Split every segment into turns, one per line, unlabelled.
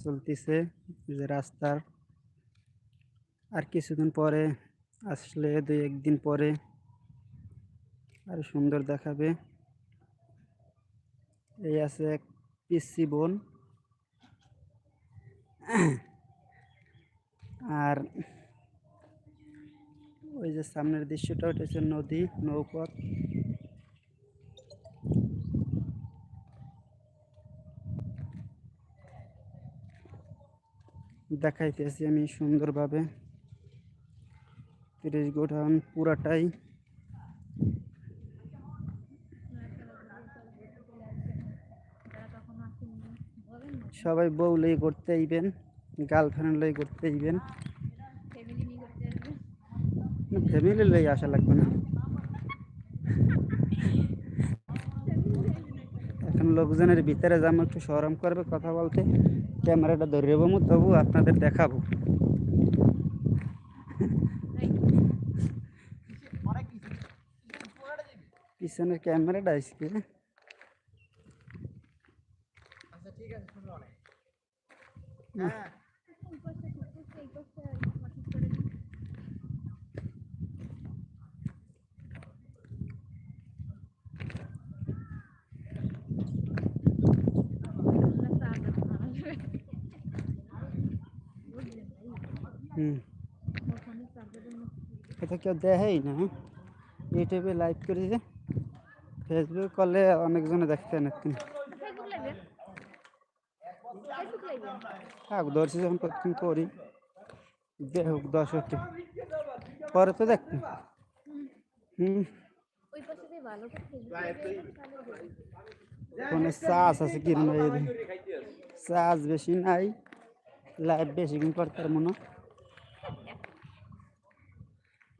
চলতেছে যে রাস্তার আর কিছুদিন পরে আসলে দুই একদিন পরে আরও সুন্দর দেখাবে। এই আছে এক পিসি বোন। আর ওই যে সামনের দৃশ্যটা ওটা হচ্ছে নদী, নৌপথ। দেখাইতেছি আমি সুন্দরভাবে। তিরিশ গোঠান পুরাটাই। সবাই বউ লই করতে আইবেন গার্লফ্রেন্ড লই করতে আইবেন। ফ্যামিলি লই আসা লাগবে না। লোকজনের ভিতরে যাম একটু সরম করবে কথা বলতে ক্যামেরাটা ধরে দেবো তবু আপনাদের দেখাবো। পিছনের ক্যামেরাটা আজকে। হুম। এটা কেউ দেখেই না হ্যাঁ? ইউটিউবে লাইভ করে যে ফেসবুক করলে অনেকজনে দেখতে না থাক ধরছি যখন প্রথম করি। দেখুক দর্শকটি পরে তো দেখতে হুম। চার্জ আছে কি না চার্জ বেশি নাই লাইভ বেশি কিন্তু করতে পারব না
সামনে আছে এক মুখে সুন্দরী আপু বলেন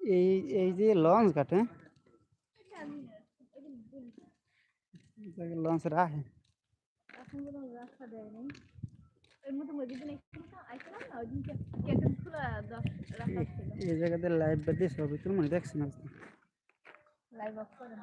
ওই এই যে লঞ্চ ঘাট লঞ্চ
খোলা দশ রাস্তা
এই জায়গাতে লাইভ বাদ দিয়ে সবই তুল মনে দেখছেন
লাইভ অফ করেন